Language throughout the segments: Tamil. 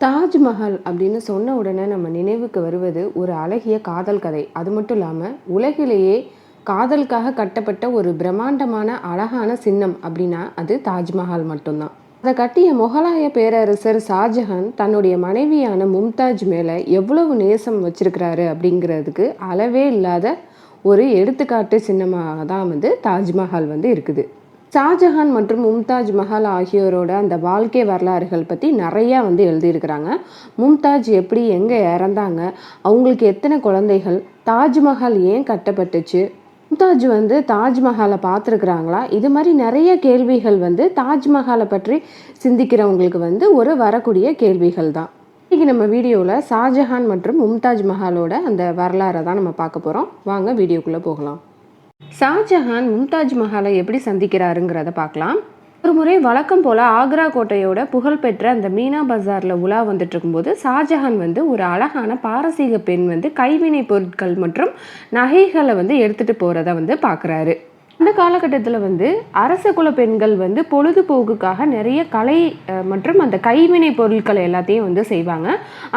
தாஜ்மஹால் அப்படின்னு சொன்ன உடனே நம்ம நினைவுக்கு வருவது ஒரு அழகிய காதல் கதை. அது மட்டும் இல்லாமல் உலகிலேயே காதலுக்காக கட்டப்பட்ட ஒரு பிரம்மாண்டமான அழகான சின்னம் அப்படின்னா அது தாஜ்மஹால் மட்டும்தான். அதை கட்டிய முகலாய பேரரசர் ஷாஜஹான் தன்னுடைய மனைவியான மும்தாஜ் மேலே எவ்வளவு நேசம் வச்சிருக்கிறாரு அப்படிங்கிறதுக்கு அளவே இல்லாத ஒரு எடுத்துக்காட்டு சின்னமாக தான் வந்து தாஜ்மஹால் வந்து இருக்குது. ஷாஜஹான் மற்றும் மும்தாஜ் மஹால் ஆகியோரோட அந்த வாழ்க்கை வரலாறுகள் பற்றி நிறையா வந்து எழுதியிருக்கிறாங்க. மும்தாஜ் எப்படி எங்கே இறந்தாங்க? அவங்களுக்கு எத்தனை குழந்தைகள்? தாஜ்மஹால் ஏன் கட்டப்பட்டுச்சு? மும்தாஜ் வந்து தாஜ்மஹாலை பார்த்துருக்குறாங்களா? இது மாதிரி நிறைய கேள்விகள் வந்து தாஜ்மஹாலை பற்றி சிந்திக்கிறவங்களுக்கு வந்து ஒரு வரக்கூடிய கேள்விகள் தான். இன்றைக்கி நம்ம வீடியோவில் ஷாஜஹான் மற்றும் மும்தாஜ் மஹாலோட அந்த வரலாறை தான் நம்ம பார்க்க போகிறோம் வாங்க வீடியோக்குள்ளே போகலாம். ஷாஜஹான் மும்தாஜ் மஹாலை எப்படி சந்திக்கிறாருங்கிறத பார்க்கலாம். ஒரு முறை வழக்கம் போல் ஆக்ரா கோட்டையோட புகழ்பெற்ற அந்த மீனா பஜாரில் உலா வந்துட்டு இருக்கும்போது ஷாஜஹான் வந்து ஒரு அழகான பாரசீக பெண் வந்து கைவினை பொருட்கள் மற்றும் நகைகளை வந்து எடுத்துகிட்டு போகிறத வந்து பார்க்குறாரு. இந்த காலகட்டத்தில் வந்து அரச குல பெண்கள் வந்து பொழுதுபோக்குக்காக நிறைய கலை மற்றும் அந்த கைவினை பொருட்களை எல்லாத்தையும் வந்து செய்வாங்க.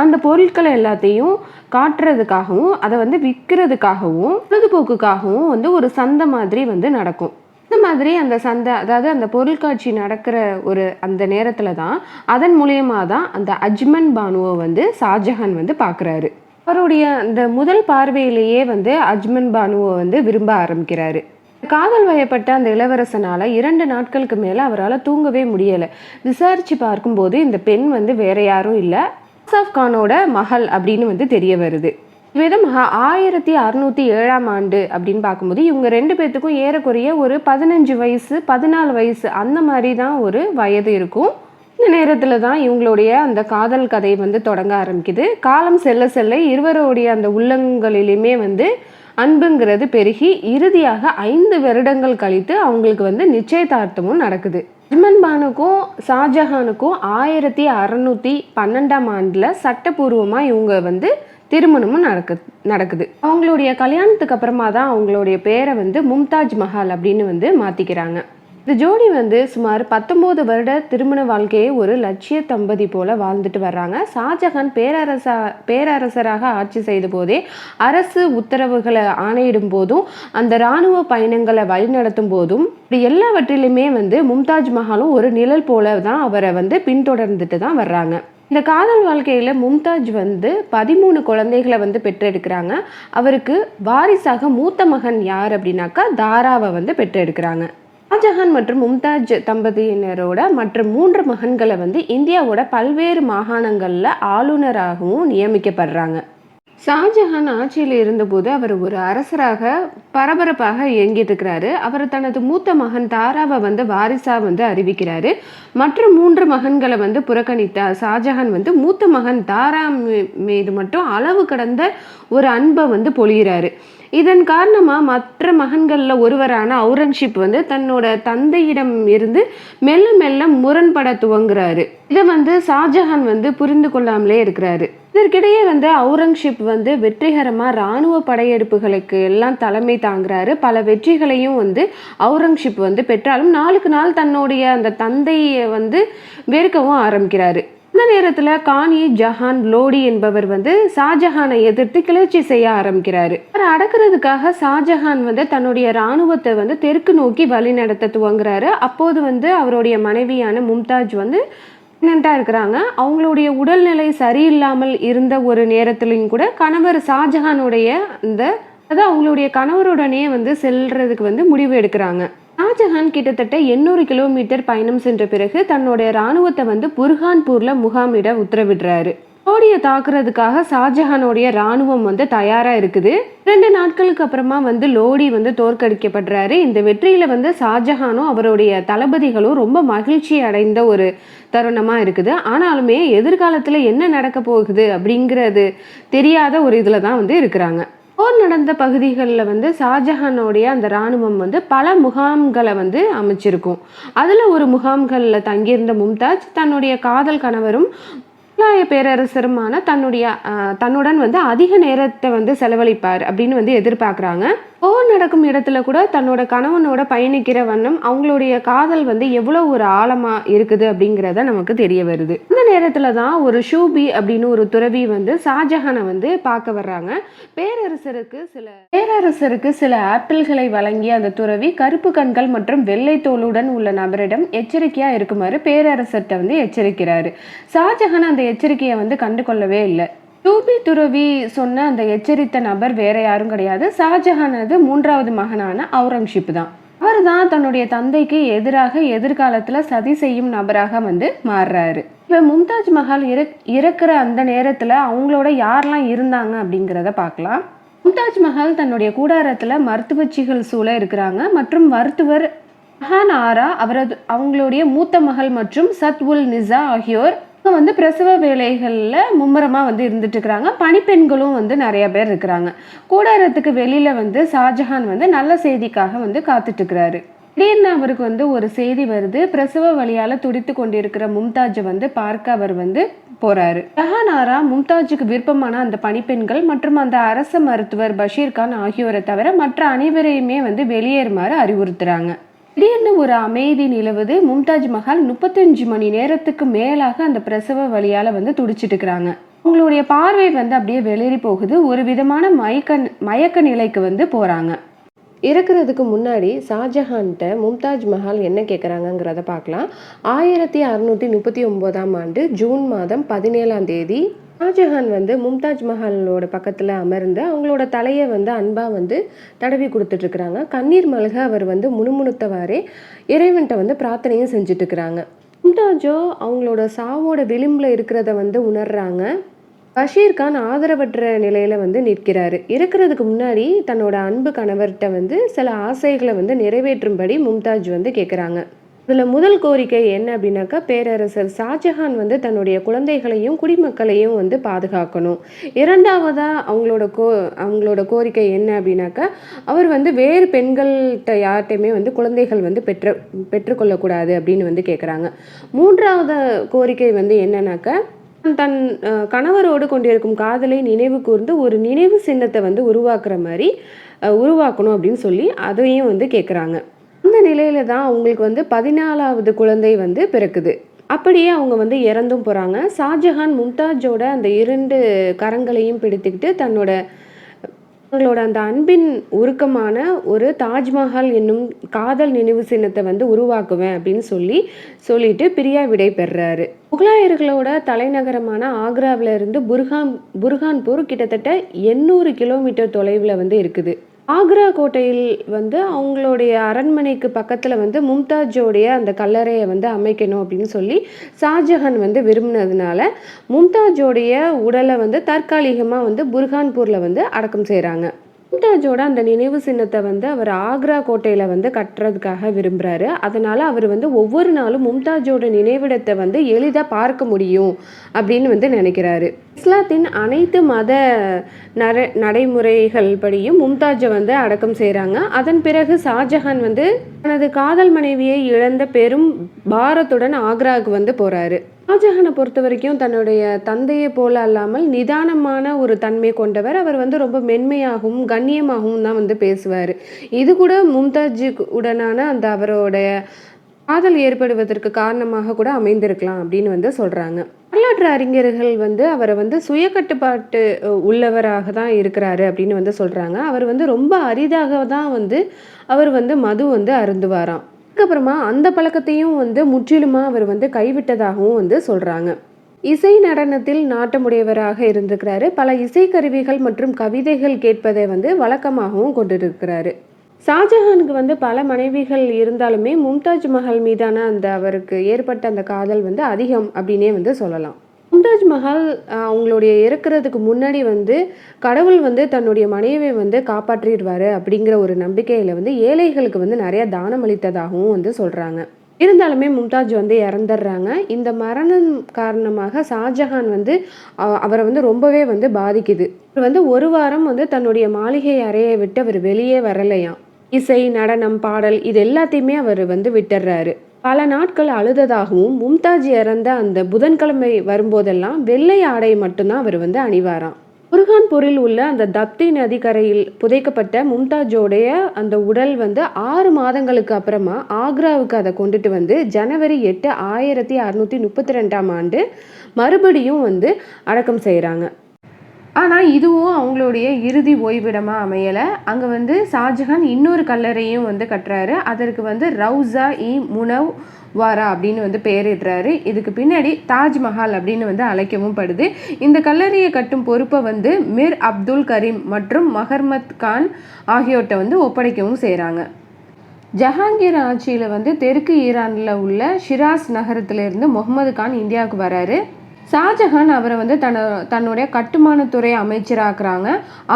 அந்த பொருட்களை எல்லாத்தையும் காட்டுறதுக்காகவும் அதை வந்து விற்கிறதுக்காகவும் பொழுதுபோக்குக்காகவும் வந்து ஒரு சந்தை மாதிரி வந்து நடக்கும். இந்த மாதிரி அந்த சந்தை அதாவது அந்த பொருட்காட்சி நடக்கிற ஒரு அந்த நேரத்தில் தான் அதன் மூலியமாக தான் அந்த அஜ்மன் பானுவை வந்து ஷாஜஹான் வந்து பார்க்குறாரு அவருடைய அந்த முதல் பார்வையிலேயே வந்து அஜ்மன் பானுவை வந்து விரும்ப ஆரம்பிக்கிறாரு. காதல் வயப்பட்ட அந்த இளவரசனால் இரண்டு நாட்களுக்கு மேலே அவரால் தூங்கவே முடியலை. விசாரித்து பார்க்கும்போது இந்த பெண் வந்து வேற யாரும் இல்லை. அசாஃப் கானோட மகள் அப்படின்னு வந்து தெரிய வருது. விதம் ஆயிரத்தி அறுநூத்தி ஏழாம் ஆண்டு அப்படின்னு பார்க்கும்போது இவங்க ரெண்டு பேர்த்துக்கும் ஏறக்குறைய ஒரு பதினஞ்சு வயசு பதினாலு வயசு அந்த மாதிரி தான் ஒரு வயது இருக்கும். இந்த நேரத்தில் தான் இவங்களுடைய அந்த காதல் கதை வந்து தொடங்க ஆரம்பிக்குது. காலம் செல்ல செல்ல இருவருடைய அந்த உள்ளங்களிலுமே வந்து அன்புங்கிறது பெருகி இறுதியாக ஐந்து வருடங்கள் கழித்து அவங்களுக்கு வந்து நிச்சயதார்த்தமும் நடக்குது. அஜ்மன் பானுக்கும் ஷாஜஹானுக்கும் ஆயிரத்தி அறநூற்றி பன்னெண்டாம் ஆண்டில் சட்டப்பூர்வமாக இவங்க வந்து திருமணமும் நடக்கு நடக்குது. அவங்களுடைய கல்யாணத்துக்கு அப்புறமா தான் அவங்களுடைய பேரை வந்து மும்தாஜ் மஹால் அப்படின்னு வந்து மாற்றிக்கிறாங்க இந்த ஜோடி வந்து சுமார் பத்தொம்போது வருட திருமண வாழ்க்கையை ஒரு லட்சிய தம்பதி போல வாழ்ந்துட்டு வர்றாங்க. ஷாஜஹான் பேரரசா பேரரசராக ஆட்சி செய்த போதே அரசு உத்தரவுகளை ஆணையிடும் போதும் அந்த இராணுவ பயணங்களை வழிநடத்தும் போதும் இப்படி எல்லாவற்றிலுமே வந்து மும்தாஜ் மஹாலும் ஒரு நிழல் போல தான் அவரை வந்து பின்தொடர்ந்துட்டு தான் வர்றாங்க. இந்த காதல் வாழ்க்கையில் மும்தாஜ் வந்து பதிமூணு குழந்தைகளை வந்து பெற்றெடுக்கிறாங்க. அவருக்கு வாரிசாக மூத்த மகன் யார் அப்படின்னாக்கா தாராவை வந்து பெற்றெடுக்கிறாங்க. ஷாஜஹான் மற்றும் மும்தாஜ் தம்பதியினரோட மற்ற மூன்று மகன்களை வந்து இந்தியாவோட பல்வேறு மாகாணங்களில் ஆளுநராகவும் நியமிக்கப்படுறாங்க. ஷாஜஹான் ஆட்சியில் இருந்தபோது அவர் ஒரு அரசராக பரபரப்பாக இயங்கிட்டு இருக்கிறாரு அவர் தனது மூத்த மகன் தாராவை வந்து வாரிசா வந்து அறிவிக்கிறாரு. மற்ற மூன்று மகன்களை வந்து புறக்கணித்தார் ஷாஜஹான் வந்து மூத்த மகன் தாரா மீ- மீது மட்டும் அளவு கடந்த ஒரு அன்பை வந்து பொழிகிறாரு இதன் காரணமாக மற்ற மகன்களில் ஒருவரான அவுரங்கசீப் வந்து தன்னோட தந்தையிடம் இருந்து மெல்ல மெல்ல முரண்பட துவங்குறாரு. இதை வந்து ஷாஜஹான் வந்து புரிந்து கொள்ளாமலே இருக்கிறாரு. இதற்கிடையே வந்து அவுரங்கசீப் வந்து வெற்றிகரமாக இராணுவ படையெடுப்புகளுக்கு எல்லாம் தலைமை தாங்குறாரு. பல வெற்றிகளையும் வந்து அவுரங்கசீப் வந்து பெற்றாலும் நாளுக்கு நாள் தன்னுடைய அந்த தந்தையை வந்து வெறுக்கவும் ஆரம்பிக்கிறாரு. அந்த நேரத்தில் காணி ஜஹான் லோடி என்பவர் வந்து ஷாஜஹானை எதிர்த்து கிளர்ச்சி செய்ய ஆரம்பிக்கிறாரு. அவரை அடக்குறதுக்காக ஷாஜஹான் வந்து தன்னுடைய இராணுவத்தை வந்து தெற்கு நோக்கி வழி நடத்த துவங்குறாரு. அப்போது வந்து அவருடைய மனைவியான மும்தாஜ் வந்து ப்ரெக்னெண்ட்டாக இருக்கிறாங்க. அவங்களுடைய உடல்நிலை சரியில்லாமல் இருந்த ஒரு நேரத்துலையும் கூட கணவர் ஷாஜஹானுடைய இந்த அதாவது அவங்களுடைய கணவருடனே வந்து செல்றதுக்கு வந்து முடிவு எடுக்கிறாங்க. ஷாஜஹான் கிட்டத்தட்ட எண்ணூறு கிலோமீட்டர் பயணம் சென்ற பிறகு தன்னுடைய இராணுவத்தை வந்து புர்ஹான்பூர்ல முகாமிட உத்தரவிடுறாரு. லோடியை தாக்குறதுக்காக ஷாஜஹானுடைய ராணுவம் வந்து தயாரா இருக்குது. ரெண்டு நாட்களுக்கு அப்புறமா வந்து லோடி வந்து தோற்கடிக்கப்படுறாரு. இந்த வெற்றியில வந்து ஷாஜஹானும் அவருடைய தளபதிகளும் ரொம்ப மகிழ்ச்சி அடைந்த ஒரு தருணமா இருக்குது. ஆனாலுமே எதிர்காலத்துல என்ன நடக்க போகுது அப்படிங்கிறது தெரியாத ஒரு இதுல தான் வந்து இருக்கிறாங்க. போர் நடந்த பகுதிகளில் வந்து ஷாஜஹானுடைய அந்த இராணுவம் வந்து பல முகாம்களை வந்து அமைச்சிருக்கும். அதில் ஒரு முகாம்களில் தங்கியிருந்த மும்தாஜ் தன்னுடைய காதல் கணவரும் முகலாய பேரரசருமான தன்னுடைய தன்னுடன் வந்து அதிக நேரத்தை வந்து செலவழிப்பார் அப்படின்னு வந்து எதிர்பார்க்குறாங்க. போர் நடக்கும் இடத்துல கூட தன்னோட கணவனோட பயணிக்கிற வண்ணம் அவங்களுடைய காதல் வந்து எவ்வளோ ஒரு ஆழமா இருக்குது அப்படிங்கிறத நமக்கு தெரிய வருது. அந்த நேரத்துல தான் ஒரு ஷூபி அப்படின்னு ஒரு துறவி வந்து ஷாஜஹானை வந்து பார்க்க வர்றாங்க. பேரரசருக்கு சில பேரரசருக்கு சில ஆப்பிள்களை வழங்கிய அந்த துறவி கருப்பு கண்கள் மற்றும் வெள்ளை தோலுடன் உள்ள நபரிடம் எச்சரிக்கையா இருக்குமாறு பேரரசர்கிட்ட வந்து எச்சரிக்கிறாரு. ஷாஜஹான் அந்த எச்சரிக்கையை வந்து கண்டு கொள்ளவே இல்லை. டூபி துறவி சொன்ன அந்த எச்சரித்த நபர் வேற யாரும் கிடையாது. ஷாஜஹானது மூன்றாவது மகனான அவுரங்கசீப் தான். அவர் தான் தன்னுடைய தந்தைக்கு எதிராக எதிர்காலத்தில் சதி செய்யும் நபராக வந்து மாறுறாரு. இப்போ மும்தாஜ் மஹால் இற இறக்குற அந்த நேரத்தில் அவங்களோட யாரெல்லாம் இருந்தாங்க அப்படிங்கிறத பார்க்கலாம். மும்தாஜ் மஹால் தன்னுடைய கூடாரத்தில் மருத்துவச்சிகள் சூழ இருக்கிறாங்க. மற்றும் மருத்துவர் மஹான் ஆரா அவரது அவங்களுடைய மூத்த மகள் மற்றும் சத் உல் நிசா ஆகியோர் வந்து பிரசவ வேலைகளில் மும்முரமாக வந்து இருந்துட்டு இருக்கிறாங்க பணிப்பெண்களும் வந்து நிறைய பேர் இருக்கிறாங்க. கூடாரத்துக்கு வெளியில வந்து ஷாஜஹான் வந்து நல்ல செய்திக்காக வந்து காத்துட்டு இருக்கிறாரு திடீர்னு அவருக்கு வந்து ஒரு செய்தி வருது. பிரசவ வழியால துடித்து கொண்டிருக்கிற மும்தாஜை வந்து பார்க்க அவர் வந்து போறாரு. ஜஹானாரா மும்தாஜுக்கு விருப்பமான அந்த பணிப்பெண்கள் மற்றும் அந்த அரச மருத்துவர் பஷீர் கான் ஆகியோரை தவிர மற்ற அனைவரையுமே வந்து வெளியேறுமாறு அறிவுறுத்துறாங்க. திடீர்னு ஒரு அமைதி நிலவுது. மும்தாஜ் மஹால் முப்பத்தஞ்சு மணி நேரத்துக்கு மேலாக அந்த பிரசவ வழியால் வந்து துடிச்சிட்டு இருக்கிறாங்க உங்களுடைய பார்வை வந்து அப்படியே வெளியேறி போகுது. ஒரு விதமான மயக்க மயக்க நிலைக்கு வந்து போகிறாங்க இறக்குறதுக்கு முன்னாடி ஷாஜஹான்கிட்ட மும்தாஜ் மஹால் என்ன கேட்குறாங்கங்கிறத பார்க்கலாம். ஆயிரத்தி அறுநூற்றி முப்பத்தி ஒம்போதாம் ஆண்டு ஜூன் மாதம் பதினேழாம் தேதி ஷாஜஹான் வந்து மும்தாஜ் மஹாலோட பக்கத்தில் அமர்ந்து அவங்களோட தலையை வந்து அன்பாக வந்து தடவி கொடுத்துட்ருக்குறாங்க. கண்ணீர் மல்க அவர் வந்து முணுமுணுத்தவாறே இறைவன்கிட்ட வந்து பிரார்த்தனையும் செஞ்சுட்டு இருக்கிறாங்க மும்தாஜோ அவங்களோட சாவோட விளிம்பில் இருக்கிறத வந்து உணர்றாங்க. பஷீர் கான் ஆதரவற்ற நிலையில வந்து நிற்கிறாரு. இருக்கிறதுக்கு முன்னாடி தன்னோட அன்பு கணவர்கிட்ட வந்து சில ஆசைகளை வந்து நிறைவேற்றும்படி மும்தாஜ் வந்து கேட்குறாங்க இதில் முதல் கோரிக்கை என்ன அப்படின்னாக்கா பேரரசர் ஷாஜஹான் வந்து தன்னுடைய குழந்தைகளையும் குடிமக்களையும் வந்து பாதுகாக்கணும். இரண்டாவதாக அவங்களோட கோ அவங்களோட கோரிக்கை என்ன அப்படின்னாக்கா அவர் வந்து வேறு பெண்கள்கிட்ட யார்கிட்டையுமே வந்து குழந்தைகள் வந்து பெற்று பெற்றுக்கொள்ளக்கூடாது அப்படின்னு வந்து கேட்குறாங்க மூன்றாவது கோரிக்கை வந்து என்னன்னாக்கா தன் கணவரோடு கொண்டிருக்கும் காதலை நினைவு கூர்ந்து ஒரு நினைவு சின்னத்தை வந்து உருவாக்குற மாதிரி உருவாக்கணும் அப்படின்னு சொல்லி அதையும் வந்து கேட்குறாங்க நிலையில தான் அவங்களுக்கு வந்து பதினாலாவது குழந்தை வந்து பிறக்குது. அப்படியே அவங்க வந்து இறந்தும் போகிறாங்க ஷாஜஹான் மும்தாஜோட அந்த இரண்டு கரங்களையும் பிடித்துக்கிட்டு தன்னோட அவங்களோட அந்த அன்பின் உருக்கமான ஒரு தாஜ்மஹால் என்னும் காதல் நினைவு சின்னத்தை வந்து உருவாக்குவேன் அப்படின்னு சொல்லி சொல்லிட்டு பிரியா விடை பெறுறாரு முகலாயர்களோட தலைநகரமான ஆக்ராவில் இருந்து புர்ஹான் புர்ஹான்பூர் கிட்டத்தட்ட எண்ணூறு கிலோமீட்டர் தொலைவில் வந்து இருக்குது. ஆக்ரா கோட்டையில் வந்து அவங்களுடைய அரண்மனைக்கு பக்கத்தில் வந்து மும்தாஜோடைய அந்த கல்லறையை வந்து அமைக்கணும் அப்படின்னு சொல்லி ஷாஜஹான் வந்து விரும்பினதுனால மும்தாஜோடைய உடலை வந்து தற்காலிகமாக வந்து புர்ஹான்பூரில் வந்து அடக்கம் செய்கிறாங்க மும்தாஜோட அந்த நினைவு சின்னத்தை வந்து அவர் ஆக்ரா கோட்டையில் வந்து கட்டுறதுக்காக விரும்புகிறாரு அதனால் அவர் வந்து ஒவ்வொரு நாளும் மும்தாஜோட நினைவிடத்தை வந்து எளிதாக பார்க்க முடியும் அப்படின்னு வந்து நினைக்கிறாரு. இஸ்லாத்தின் அனைத்து மத நர நடைமுறைகள் படியும் மும்தாஜை வந்து அடக்கம் செய்கிறாங்க அதன் பிறகு ஷாஜஹான் வந்து தனது காதல் மனைவியை இழந்த பெரும் பாரத்துடன் ஆக்ராவுக்கு வந்து போகிறாரு ஷாஜஹானை பொறுத்த வரைக்கும் தன்னுடைய தந்தையை போல அல்லாமல் நிதானமான ஒரு தன்மை கொண்டவர். அவர் வந்து ரொம்ப மென்மையாகவும் கண்ணியமாகவும் தான் வந்து பேசுவார். இது கூட மும்தாஜி உடனான அந்த அவரோட காதல் ஏற்படுவதற்கு காரணமாக கூட அமைந்திருக்கலாம் அப்படின்னு வந்து சொல்கிறாங்க வரலாற்று அறிஞர்கள் வந்து அவரை வந்து சுய கட்டுப்பாட்டு உள்ளவராக தான் இருக்கிறாரு அப்படின்னு வந்து சொல்கிறாங்க அவர் வந்து ரொம்ப அரிதாக தான் வந்து அவர் வந்து மது வந்து அருந்துவாராம். அதுக்கப்புறமா அந்த பழக்கத்தையும் வந்து முற்றிலுமாக அவர் வந்து கைவிட்டதாகவும் வந்து சொல்கிறாங்க இசை நடனத்தில் நாட்டமுடையவராக இருந்திருக்கிறாரு. பல இசைக்கருவிகள் மற்றும் கவிதைகள் கேட்பதை வந்து வழக்கமாகவும் கொண்டிருக்கிறாரு. ஷாஜஹானுக்கு வந்து பல மனைவிகள் இருந்தாலுமே மும்தாஜ் மஹால் மீதான அந்த அவருக்கு ஏற்பட்ட அந்த காதல் வந்து அதிகம் அப்படின்னே வந்து சொல்லலாம். மும்தாஜ் மஹால் அவங்களுடைய இறக்குறதுக்கு முன்னாடி வந்து கடவுள் வந்து தன்னுடைய மனைவியை வந்து காப்பாற்றிடுவாரு அப்படிங்கிற ஒரு நம்பிக்கையில் வந்து ஏழைகளுக்கு வந்து நிறைய தானம் அளித்ததாகவும் வந்து சொல்கிறாங்க இருந்தாலுமே மும்தாஜ் வந்து இறந்துடுறாங்க. இந்த மரணம் காரணமாக ஷாஜஹான் வந்து அவரை வந்து ரொம்பவே வந்து பாதிக்குது. அவர் வந்து ஒரு வாரம் வந்து தன்னுடைய மாளிகை அறையை விட்டு அவர் வெளியே வரலையாம். இசை நடனம் பாடல் இது எல்லாத்தையுமே அவர் வந்து விட்டுடுறாரு. பல நாட்கள் அழுததாகவும் மும்தாஜ் இறந்த அந்த புதன்கிழமை வரும்போதெல்லாம் வெள்ளை ஆடை மட்டும்தான் அவர் வந்து அணிவாராம். புர்ஹான்பூரில் உள்ள அந்த தப்தி நதிக்கரையில் புதைக்கப்பட்ட மும்தாஜோடைய அந்த உடல் வந்து ஆறு மாதங்களுக்கு அப்புறமா ஆக்ராவுக்கு அதை கொண்டுட்டு வந்து ஜனவரி எட்டு ஆயிரத்தி அறுநூற்றி முப்பத்தி ரெண்டாம் ஆண்டு மறுபடியும் வந்து அடக்கம் செய்கிறாங்க ஆனால் இதுவும் அவங்களுடைய இறுதி ஓய்விடமாக அமையலை. அங்கே வந்து ஷாஜஹான் இன்னொரு கல்லறையும் வந்து கட்டுறாரு. அதற்கு வந்து ரவுசா இ முனவ் வாரா அப்படின்னு வந்து பெயரிடுறாரு இதுக்கு பின்னாடி தாஜ்மஹால் அப்படின்னு வந்து அழைக்கவும் படுது. இந்த கல்லறையை கட்டும் பொறுப்பை வந்து மிர் அப்துல் கரீம் மற்றும் மஹர்மத் கான் ஆகியோர்கிட்ட வந்து ஒப்படைக்கவும் செய்கிறாங்க ஜஹாங்கீர் ஆட்சியில் வந்து தெற்கு ஈரானில் உள்ள ஷிராஸ் நகரத்திலிருந்து முகமது கான் இந்தியாவுக்கு வராரு. ஷாஜஹான் அவரை வந்து தன்னை தன்னுடைய கட்டுமானத்துறை அமைச்சராக்குறாங்க.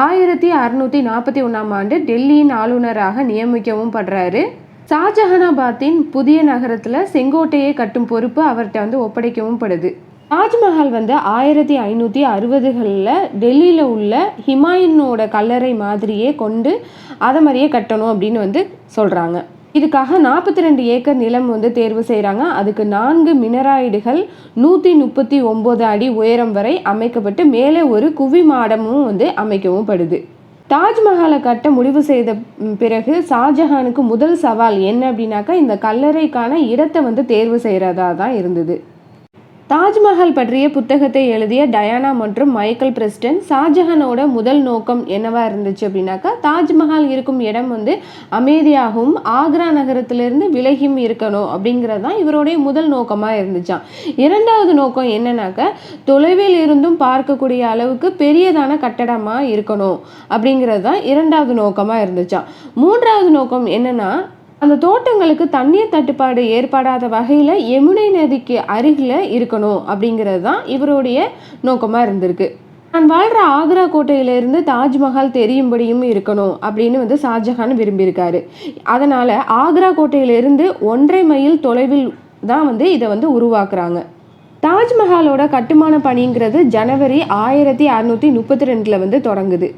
ஆயிரத்தி அறுநூற்றி நாற்பத்தி ஒன்றாம் ஆண்டு டெல்லியின் ஆளுநராக நியமிக்கவும் படுறாரு. ஷாஜஹானாபாத்தின் புதிய நகரத்தில் செங்கோட்டையை கட்டும் பொறுப்பு அவர்கிட்ட வந்து ஒப்படைக்கவும் படுது. தாஜ்மஹால் வந்து ஆயிரத்தி ஐநூற்றி அறுபதுகளில் டெல்லியில் உள்ள ஹிமாயினோட கல்லறை மாதிரியே கொண்டு அதை மாதிரியே கட்டணும் அப்படின்னு வந்து சொல்கிறாங்க இதுக்காக நாற்பத்தி ரெண்டு ஏக்கர் நிலம் வந்து தேர்வு செய்கிறாங்க அதுக்கு நான்கு மினராய்டுகள் நூற்றி முப்பத்தி ஒம்பது அடி உயரம் வரை அமைக்கப்பட்டு மேலே ஒரு குவி மாடமும் வந்து அமைக்கவும் படுது. தாஜ்மஹாலை கட்ட முடிவு செய்த பிறகு ஷாஜஹானுக்கு முதல் சவால் என்ன அப்படின்னாக்கா இந்த கல்லறைக்கான இடத்தை வந்து தேர்வு செய்கிறதா தான் இருந்தது. தாஜ்மஹால் பற்றிய புத்தகத்தை எழுதிய டயானா மற்றும் மைக்கேல் பிரஸ்டன் ஷாஜஹானோட முதல் நோக்கம் என்னவா இருந்துச்சு அப்படின்னாக்கா தாஜ்மஹால் இருக்கும் இடம் வந்து அமைதியாகவும் ஆக்ரா நகரத்திலிருந்து விலகியும் இருக்கணும் அப்படிங்கிறது தான் இவருடைய முதல் நோக்கமாக இருந்துச்சான் இரண்டாவது நோக்கம் என்னன்னாக்கா தொலைவில் இருந்தும் பார்க்கக்கூடிய அளவுக்கு பெரியதான கட்டடமாக இருக்கணும் அப்படிங்கிறது தான் இரண்டாவது நோக்கமாக இருந்துச்சான் மூன்றாவது நோக்கம் என்னன்னா அந்த தோட்டங்களுக்கு தண்ணீர் தட்டுப்பாடு ஏற்படாத வகையில் யமுனை நதிக்கு அருகில் இருக்கணும் அப்படிங்கிறது தான் இவருடைய நோக்கமாக இருந்திருக்கு. நான் வாழ்கிற ஆக்ரா கோட்டையிலிருந்து தாஜ்மஹால் தெரியும்படியும் இருக்கணும் அப்படின்னு வந்து ஷாஜஹான் விரும்பியிருக்காரு. அதனால் ஆக்ரா கோட்டையிலிருந்து ஒன்றரை மைல் தொலைவில் தான் வந்து இதை வந்து உருவாக்குறாங்க. தாஜ்மஹாலோட கட்டுமான பணிங்கிறது ஜனவரி ஆயிரத்தி அறநூற்றி முப்பத்தி ரெண்டில் வந்து தொடங்குது.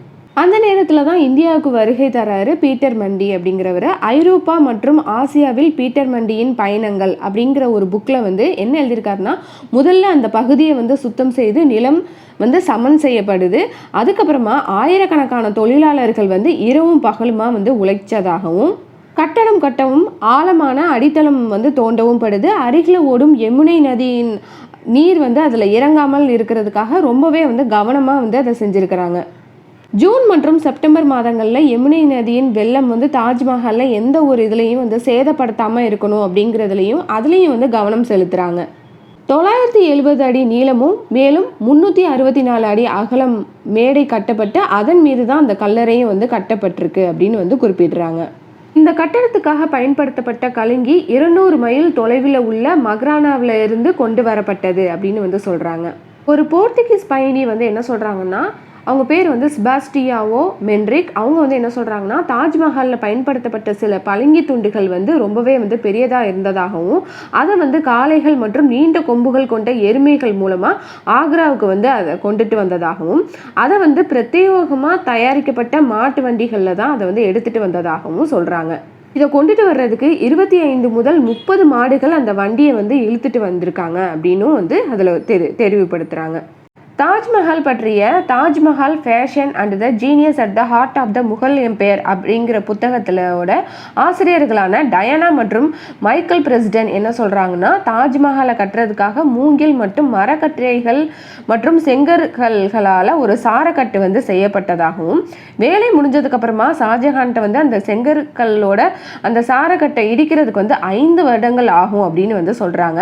அந்த நேரத்தில் தான் இந்தியாவுக்கு வருகை தராரு பீட்டர் மண்டி அப்படிங்கிறவர். ஐரோப்பா மற்றும் ஆசியாவில் பீட்டர் மண்டியின் பயணங்கள் அப்படிங்கிற ஒரு புக்கில் வந்து என்ன எழுதியிருக்காருன்னா முதல்ல அந்த பகுதியை வந்து சுத்தம் செய்து நிலம் வந்து சமன் செய்யப்படுது. அதுக்கப்புறமா ஆயிரக்கணக்கான தொழிலாளர்கள் வந்து இரவும் பகலுமா வந்து உழைச்சதாகவும் கட்டடம் கட்டவும் ஆழமான அடித்தளம் வந்து தோண்டவும் படுது. அருகில் ஓடும் யமுனை நதியின் நீர் வந்து அதில் இறங்காமல் இருக்கிறதுக்காக ரொம்பவே வந்து கவனமாக வந்து அதை செஞ்சுருக்கிறாங்க. ஜூன் மற்றும் செப்டம்பர் மாதங்களில் யமுனை நதியின் வெள்ளம் வந்து தாஜ்மஹாலில் எந்த ஒரு இதுலேயும் வந்து சேதப்படுத்தாமல் இருக்கணும் அப்படிங்கிறதுலையும் அதுலேயும் வந்து கவனம் செலுத்துகிறாங்க தொள்ளாயிரத்தி எழுபது அடி நீளமும் மேலும் முந்நூற்றி அறுபத்தி நாலு அடி அகலம் மேடை கட்டப்பட்டு அதன் மீது தான் அந்த கல்லறையும் வந்து கட்டப்பட்டிருக்கு அப்படின்னு வந்து குறிப்பிடுறாங்க. இந்த கட்டடத்துக்காக பயன்படுத்தப்பட்ட கலுங்கி இருநூறு மைல் தொலைவில் உள்ள மக்ரானாவில் இருந்து கொண்டு வரப்பட்டது அப்படின்னு வந்து சொல்கிறாங்க ஒரு போர்த்துகீஸ் பயணி வந்து என்ன சொல்கிறாங்கன்னா அவங்க பேர் வந்து ஸ்பாஸ்டியாவோ மென்ரிக் அவங்க வந்து என்ன சொல்கிறாங்கன்னா தாஜ்மஹாலில் பயன்படுத்தப்பட்ட சில பளிங்கி துண்டுகள் வந்து ரொம்பவே வந்து பெரியதாக இருந்ததாகவும் அதை வந்து காளைகள் மற்றும் நீண்ட கொம்புகள் கொண்ட எருமைகள் மூலமாக ஆக்ராவுக்கு வந்து அதை கொண்டுட்டு வந்ததாகவும் அதை வந்து பிரத்யேகமாக தயாரிக்கப்பட்ட மாட்டு வண்டிகளில் தான் அதை வந்து எடுத்துகிட்டு வந்ததாகவும் சொல்கிறாங்க இதை கொண்டுட்டு வர்றதுக்கு இருபத்தி ஐந்து முதல் முப்பது மாடுகள் அந்த வண்டியை வந்து இழுத்துட்டு வந்திருக்காங்க அப்படின்னும் வந்து அதில் தெரி தெரிவுபடுத்துகிறாங்க தாஜ்மஹால் பற்றிய Taj Mahal passion and the genius at the heart of the Mughal empire அப்படிங்கிற புத்தகத்திலோட ஆசிரியர்களான டயானா மற்றும் மைக்கேல் பிரசிடென்ட் என்ன சொல்கிறாங்கன்னா தாஜ்மஹாலை கட்டுறதுக்காக மூங்கில் மற்றும் மரக்கற்றைகள் மற்றும் செங்கற்கல்களால் ஒரு சாரக்கட்டு வந்து செய்யப்பட்டதாகவும் வேலை முடிஞ்சதுக்கப்புறமா ஷாஜஹான்கிட்ட வந்து அந்த செங்கற்களோட அந்த சாரக்கட்டை இடிக்கிறதுக்கு வந்து ஐந்து வருடங்கள் ஆகும் அப்படின்னு வந்து சொல்கிறாங்க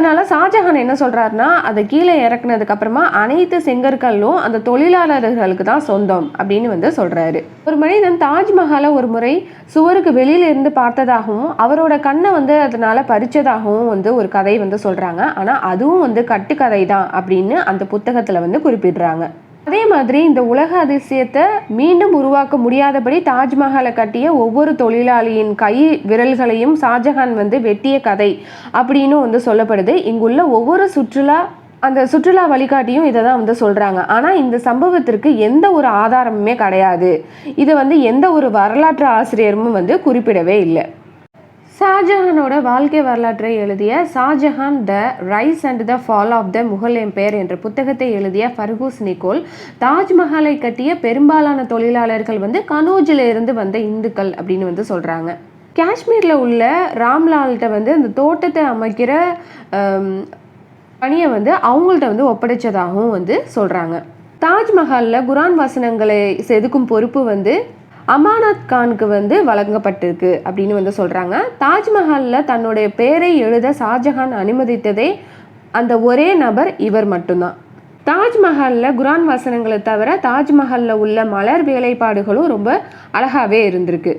அதனால ஷாஜஹான் என்ன சொல்கிறாருன்னா அதை கீழே இறக்குனதுக்கு அப்புறமா அனைத்து செங்கற்களும் அந்த தொழிலாளர்களுக்கு தான் சொந்தம் அப்படின்னு வந்து சொல்கிறாரு ஒரு மனிதன் தாஜ்மஹாலை ஒரு முறை சுவருக்கு வெளியில இருந்து பார்த்ததாகவும் அவரோட கண்ணை வந்து அதனால பறிச்சதாகவும் வந்து ஒரு கதை வந்து சொல்கிறாங்க ஆனால் அதுவும் வந்து கட்டுக்கதை தான் அப்படின்னு அந்த புத்தகத்தில் வந்து குறிப்பிடுறாங்க. அதே மாதிரி இந்த உலக அதிசயத்தை மீண்டும் உருவாக்க முடியாதபடி தாஜ்மஹாலை கட்டிய ஒவ்வொரு தொழிலாளியின் கை விரல்களையும் ஷாஜஹான் வந்து வெட்டிய கதை அப்படின்னு வந்து சொல்லப்படுது. இங்குள்ள ஒவ்வொரு சுற்றுலா அந்த சுற்றுலா வழிகாட்டியும் இதை தான் வந்து சொல்கிறாங்க ஆனால் இந்த சம்பவத்திற்கு எந்த ஒரு ஆதாரமுமே கிடையாது. இதை வந்து எந்த ஒரு வரலாற்று ஆசிரியரும் வந்து குறிப்பிடவே இல்லை. ஷாஜஹானோட வாழ்க்கை வரலாற்றை எழுதிய Shah Jahan the rise and the fall of the Mughal empire என்ற புத்தகத்தை எழுதிய ஃபர்கூஸ் நிக்கோல் தாஜ்மஹாலை கட்டிய பெரும்பாலான தொழிலாளர்கள் வந்து கனோஜில் இருந்து வந்த இந்துக்கள் அப்படின்னு வந்து சொல்கிறாங்க காஷ்மீரில் உள்ள ராம்லால்கிட்ட வந்து அந்த தோட்டத்தை அமைக்கிற பணியை வந்து அவங்கள்ட்ட வந்து ஒப்படைச்சதாகவும் வந்து சொல்கிறாங்க தாஜ்மஹாலில் குரான் வசனங்களை செதுக்கும் பொறுப்பு வந்து அமானத் கானுக்கு வந்து வழங்கப்பட்டிருக்கு அப்படின்னு வந்து சொல்கிறாங்க தாஜ்மஹாலில் தன்னுடைய பேரை எழுத ஷாஜஹான் அனுமதித்ததே அந்த ஒரே நபர் இவர் மட்டும்தான். தாஜ்மஹாலில் குரான் வசனங்களை தவிர தாஜ்மஹாலில் உள்ள மலர் வேலைப்பாடுகளும் ரொம்ப அழகாகவே இருந்திருக்கு.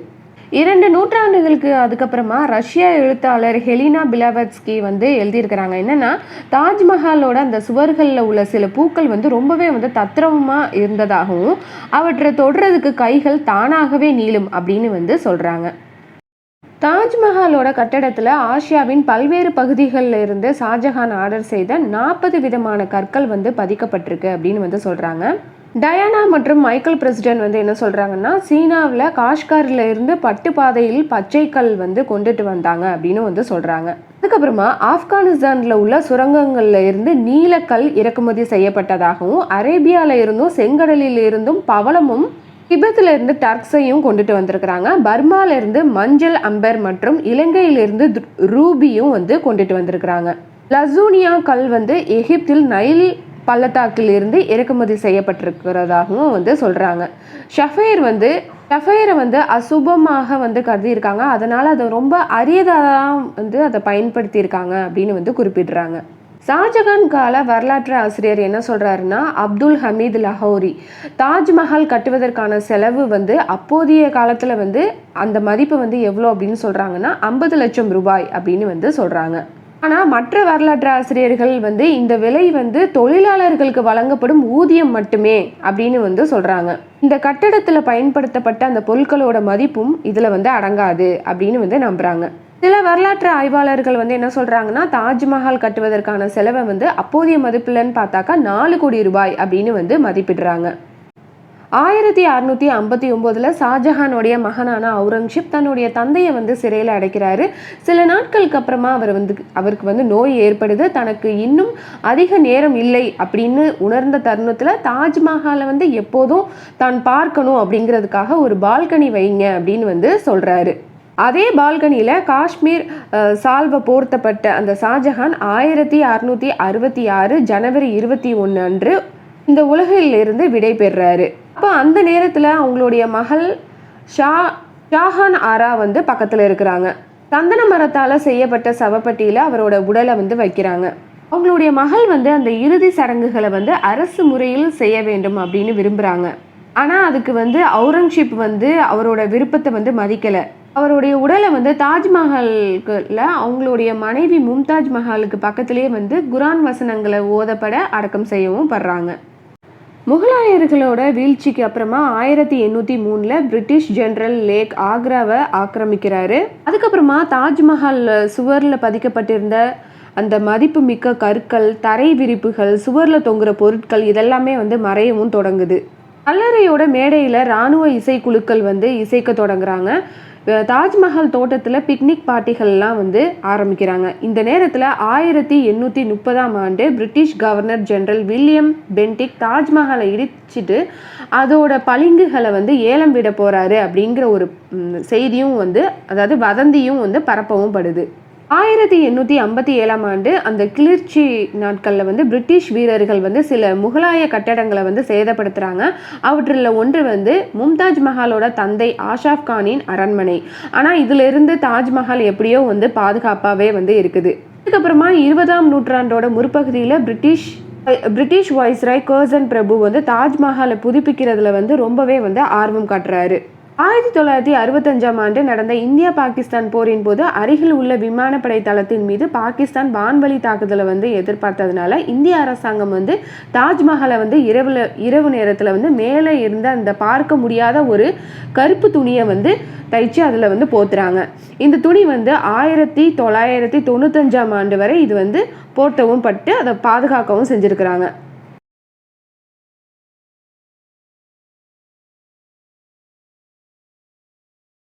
இரண்டு நூற்றாண்டுகளுக்கு அதுக்கப்புறமா ரஷ்ய எழுத்தாளர் ஹெலினா பிலாவட்ஸ்கி வந்து எழுதியிருக்கிறாங்க. என்னன்னா தாஜ்மஹாலோட அந்த சுவர்களில் உள்ள சில பூக்கள் வந்து ரொம்பவே வந்து தத்ரவமாக இருந்ததாகவும் அவற்றை தொடுறதுக்கு கைகள் தானாகவே நீளும் அப்படின்னு வந்து சொல்கிறாங்க தாஜ்மஹாலோட கட்டடத்தில் ஆசியாவின் பல்வேறு பகுதிகளில் இருந்து ஷாஜஹான் ஆர்டர் செய்த நாற்பது விதமான கற்கள் வந்து பதிக்கப்பட்டிருக்கு அப்படின்னு வந்து சொல்கிறாங்க டயானா மற்றும் மைக்கேல் பிரசிடென்ட் வந்து என்ன சொல்கிறாங்கன்னா சீனாவில் காஷ்காரில் இருந்து பட்டு பாதையில் பச்சைக்கல் வந்து கொண்டுட்டு வந்தாங்க அப்படின்னு வந்து சொல்கிறாங்க அதுக்கப்புறமா ஆப்கானிஸ்தானில் உள்ள சுரங்கங்களில் இருந்து நீலக்கல் இறக்குமதி செய்யப்பட்டதாகவும் அரேபியாவில் இருந்தும் செங்கடலில் இருந்தும் பவளமும் திபெத்தில் இருந்து டர்க்ஸையும் கொண்டுட்டு வந்திருக்கிறாங்க. பர்மால இருந்து மஞ்சள் அம்பர் மற்றும் இலங்கையிலிருந்து ரூபியும் வந்து கொண்டுட்டு வந்திருக்கிறாங்க. லசூனியா கல் வந்து எகிப்தில் நைல் பள்ளத்தாக்கில் இருந்து இறக்குமதி செய்யப்பட்டிருக்கிறதாகவும் வந்து சொல்கிறாங்க ஷஃபேர் வந்து ஷஃபேரை வந்து அசுபமாக வந்து கருதியிருக்காங்க. அதனால் அதை ரொம்ப அரியதாக வந்து அதை பயன்படுத்தியிருக்காங்க அப்படின்னு வந்து குறிப்பிடுறாங்க. ஷாஜகான் கால வரலாற்று ஆசிரியர் என்ன சொல்கிறாருன்னா அப்துல் ஹமீத் லஹோரி தாஜ்மஹால் கட்டுவதற்கான செலவு வந்து அப்போதைய காலத்தில் வந்து அந்த மதிப்பு வந்து எவ்வளோ அப்படின்னு சொல்கிறாங்கன்னா ஐம்பது லட்சம் ரூபாய் அப்படின்னு வந்து சொல்கிறாங்க ஆனால் மற்ற வரலாற்று ஆசிரியர்கள் வந்து இந்த விலை வந்து தொழிலாளர்களுக்கு வழங்கப்படும் ஊதியம் மட்டுமே அப்படின்னு வந்து சொல்கிறாங்க இந்த கட்டடத்தில் பயன்படுத்தப்பட்ட அந்த பொருட்களோட மதிப்பும் இதில் வந்து அடங்காது அப்படின்னு வந்து நம்புகிறாங்க சில வரலாற்று ஆய்வாளர்கள் வந்து என்ன சொல்கிறாங்கன்னா தாஜ்மஹால் கட்டுவதற்கான செலவை வந்து அப்போதைய மதிப்பில்லைன்னு பார்த்தாக்கா நாலு கோடி ரூபாய் அப்படின்னு வந்து மதிப்பிடுறாங்க. ஆயிரத்தி அறுநூத்தி ஐம்பத்தி ஒம்போதில் ஷாஜஹானுடைய மகனான அவுரங்கசீப் தன்னுடைய தந்தையை வந்து சிறையில் அடைக்கிறாரு. சில நாட்களுக்கு அப்புறமா அவர் வந்து அவருக்கு வந்து நோய் ஏற்படுது. தனக்கு இன்னும் அதிக நேரம் இல்லை அப்படின்னு உணர்ந்த தருணத்தில் தாஜ்மஹாலை வந்து எப்போதும் தான் பார்க்கணும் அப்படிங்கிறதுக்காக ஒரு பால்கனி வைங்க அப்படின்னு வந்து சொல்றாரு. அதே பால்கனியில் காஷ்மீர் சால்வை போர்த்தப்பட்ட அந்த ஷாஜஹான் ஆயிரத்தி அறுநூத்தி அறுபத்தி ஆறு ஜனவரி இருபத்தி ஒன்று அன்று இந்த உலகிலிருந்து விடை பெறுறாரு. அப்போ அந்த நேரத்தில் அவங்களுடைய மகள் ஷா ஷாஹான் ஆரா வந்து பக்கத்தில் இருக்கிறாங்க. சந்தன மரத்தால் செய்யப்பட்ட சவப்பட்டியில் அவரோட உடலை வந்து வைக்கிறாங்க. அவங்களுடைய மகள் வந்து அந்த இறுதி சடங்குகளை வந்து அரசு முறையில் செய்ய வேண்டும் அப்படின்னு விரும்புகிறாங்க ஆனால் அதுக்கு வந்து அவுரங்கசீப் வந்து அவரோட விருப்பத்தை வந்து மதிக்கலை. அவருடைய உடலை வந்து தாஜ்மஹால்ல அவங்களுடைய மனைவி மும்தாஜ் மஹாலுக்கு பக்கத்திலே வந்து குரான் வசனங்களை ஓதப்பட அடக்கம் செய்யவும் படுறாங்க. முகலாயர்களோட வீழ்ச்சிக்கு அப்புறமா ஆயிரத்தி எண்ணூற்றி மூணில் பிரிட்டிஷ் ஜெனரல் லேக் ஆக்ராவை ஆக்கிரமிக்கிறாரு. அதுக்கப்புறமா தாஜ்மஹால் சுவரில் பதிக்கப்பட்டிருந்த அந்த மதிப்புமிக்க கற்கள் தரை விரிப்புகள் சுவரில் தொங்குற பொருட்கள் இதெல்லாமே வந்து மறையவும் தொடங்குது. கல்லறையோட மேடையில் இராணுவ இசைக்குழுக்கள் வந்து இசைக்க தொடங்குறாங்க. தாஜ்மஹால் தோட்டத்தில் பிக்னிக் பார்ட்டிகள்லாம் வந்து ஆரம்பிக்கிறாங்க. இந்த நேரத்தில் ஆயிரத்தி எண்ணூற்றி முப்பதாம் ஆண்டு British governor general William Bentinck தாஜ்மஹாலை இடிச்சிட்டு அதோட பளிங்குகளை வந்து ஏலம் விட போகிறாரு அப்படிங்கிற ஒரு செய்தியும் வந்து அதாவது வதந்தியும் வந்து பரப்பவும் படுது. ஆயிரத்தி எண்ணூற்றி ஐம்பத்தி ஏழாம் ஆண்டு அந்த கிளர்ச்சி நாட்களில் வந்து பிரிட்டிஷ் வீரர்கள் வந்து சில முகலாய கட்டடங்களை வந்து சேதப்படுத்துகிறாங்க அவற்றில் ஒன்று வந்து மும்தாஜ் மஹாலோட தந்தை ஆஷாப் கானின் அரண்மனை. ஆனால் இதிலிருந்து தாஜ்மஹால் எப்படியோ வந்து பாதுகாப்பாகவே வந்து இருக்குது. அதுக்கப்புறமா இருபதாம் நூற்றாண்டோட முற்பகுதியில் பிரிட்டிஷ் பிரிட்டிஷ் வாய்ஸ்ராய் கர்சன் பிரபு வந்து தாஜ்மஹாலை புதுப்பிக்கிறதுல வந்து ரொம்பவே வந்து ஆர்வம் காட்டுறாரு. ஆயிரத்தி தொள்ளாயிரத்தி அறுபத்தஞ்சாம் ஆண்டு நடந்த இந்தியா பாகிஸ்தான் போரின் போது அருகில் உள்ள விமானப்படை தளத்தின் மீது பாகிஸ்தான் வான்வழி தாக்குதலை வந்து எதிர்பார்த்ததுனால இந்திய அரசாங்கம் வந்து தாஜ்மஹாலை வந்து இரவுல இரவு நேரத்தில் வந்து மேலே இருந்த அந்த பார்க்க முடியாத ஒரு கருப்பு துணியை வந்து தைச்சு அதில் வந்து போத்துறாங்க. இந்த துணி வந்து ஆயிரத்தி தொள்ளாயிரத்தி தொண்ணூத்தஞ்சாம் ஆண்டு வரை இது வந்து போர்த்தவும் பட்டு அதை பாதுகாக்கவும் செஞ்சுருக்கிறாங்க.